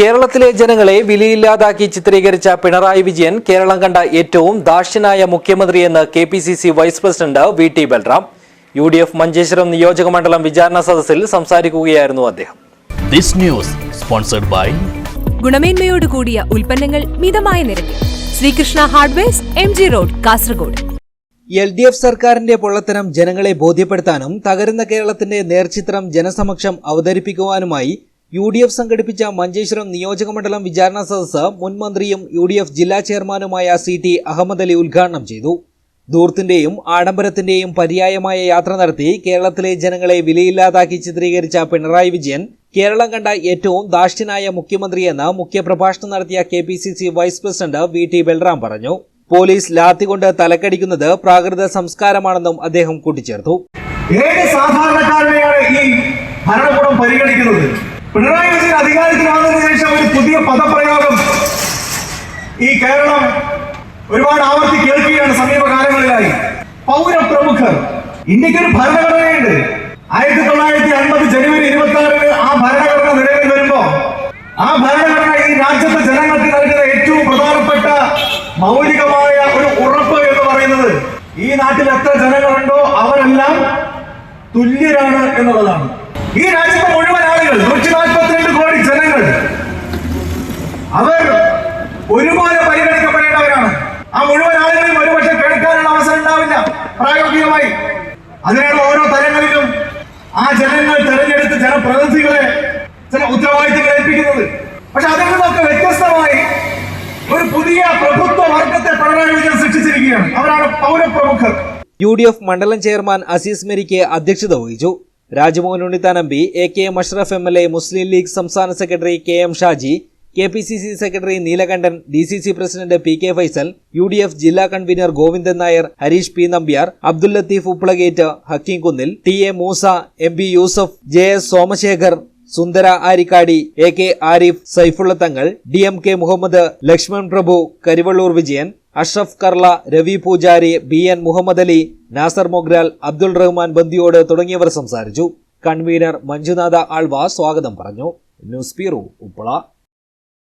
കേരളത്തിലെ ജനങ്ങളെ വിലയില്ലാതാക്കി ചിത്രീകരിച്ച പിണറായി വിജയൻ കേരളം കണ്ട ഏറ്റവും ദാക്ഷ്യനായ മുഖ്യമന്ത്രിയെന്ന് K P C C vice president V T Balram. U D F Manjeshwaram നിയോജക മണ്ഡലം വിചാരണ സദസ്സിൽ സംസാരിക്കുകയായിരുന്നു അദ്ദേഹം. This news sponsored by ഗുണമേന്മയോട് കൂടിയ ഉൽപ്പന്നങ്ങൾ മിതമായ നിരക്കിൽ. Sreekrishna hardwares M G road Kasaragod. L D F സർക്കാരിന്റെ പൊള്ളത്തരം ജനങ്ങളെ ബോധ്യപ്പെടുത്താനും തകരുന്ന കേരളത്തിന്റെ നേർചിത്രം ജനസമക്ഷം അവതരിപ്പിക്കുവാനുമായി യു ഡി എഫ് സംഘടിപ്പിച്ച മഞ്ചേശ്വരം നിയോജകമണ്ഡലം വിചാരണ സദസ്സ് മുൻ മന്ത്രിയും യു ഡി എഫ് ജില്ലാ ചെയർമാനുമായ സി ടി അഹമ്മദ് അലി ഉദ്ഘാടനം ചെയ്തു. ദൂർത്തിന്റെയും ആഡംബരത്തിന്റെയും പര്യായമായ യാത്ര നടത്തി കേരളത്തിലെ ജനങ്ങളെ വിലയില്ലാതാക്കി ചിത്രീകരിച്ച പിണറായി വിജയൻ കേരളം കണ്ട ഏറ്റവും ദാക്ഷ്യനായ മുഖ്യമന്ത്രിയെന്ന് മുഖ്യപ്രഭാഷണം നടത്തിയ K P C C vice president V T Balram പറഞ്ഞു. പോലീസ് ലാത്തി കൊണ്ട് തലക്കടിക്കുന്നത് പ്രാകൃത സംസ്കാരമാണെന്നും അദ്ദേഹം കൂട്ടിച്ചേർത്തു. ഏത് സാധാരണക്കാരനെയാണ് ഈ ഭരണകൂടം പരിഗണിക്കുന്നത്? പിണറായി വിജയൻ അധികാരത്തിൽ വന്നതിന് ശേഷം ഒരു പുതിയ പദപ്രയോഗം ഈ കേരളം ഒരുപാട് ആവർത്തി കേൾക്കുകയാണ് സമീപകാലങ്ങളിലായി. പൗരപ്രമുഖർ ഇന്ത്യക്കൊരു ഭരണഘടനയുണ്ട്. ആയിരത്തി തൊള്ളായിരത്തി അൻപത് ജനുവരി ഇരുപത്തി ആറിന് ആ ഭരണഘടന നിലവിൽ വരുമ്പോ ആ ഭരണഘടന ഈ രാജ്യത്തെ ജനങ്ങൾക്ക് നൽകുന്ന ഏറ്റവും പ്രധാനപ്പെട്ട മൗലികമായ ഒരു ഉറപ്പ് എന്ന് പറയുന്നത് ഈ നാട്ടിൽ എത്ര ജനങ്ങളുണ്ടോ അവരെല്ലാം തുല്യരാണ് എന്നുള്ളതാണ്. ഈ രാജ്യത്തെ മുഴുവൻ ആളുകൾ നൂറ്റി അതിനാണ് ഓരോ തലങ്ങളിലും ആ ജനങ്ങൾ തെരഞ്ഞെടുത്ത് ജനപ്രതിനിധികളെ ചില ഉത്തരവാദിത്തങ്ങൾ ഏൽപ്പിക്കുന്നത്. പക്ഷെ അതിൽ നിന്നൊക്കെ വ്യത്യസ്തമായി ഒരു പുതിയ പ്രഭുത്വ വർഗത്തെ പിണറായി വിജയൻ സൃഷ്ടിച്ചിരിക്കുകയാണ്. അവരാണ് പൗരപ്രമുഖർ. യു ഡി എഫ് മണ്ഡലം ചെയർമാൻ അസീസ് മെരിക്ക് അധ്യക്ഷത വഹിച്ചു. Rajmohan Unnithan M P A K M Ashraf M L A Muslim League സംസ്ഥാന secretary K M Shaji K P C C secretary Neelakandan D C C president P K Faisal U D F ജില്ലാ convener Govindan Nair Harish P Nambiar Abdul Latheef Uppala gate Hakeem Kunnil T A Moosa M P Yusuf J S Somashekhar Sundara Arikkadi A K Arif Saifulla Thangal D M K Muhammad Lakshman Prabhu Karivellur Vijayan Ashraf Karla Ravi Poojari B N Muhammad Ali Nasar Mogral Abdul Rahman Bandiyod തുടങ്ങിയവർ സംസാരിച്ചു. Convener Manjunatha Alva സ്വാഗതം പറഞ്ഞു. News bureau Uppala.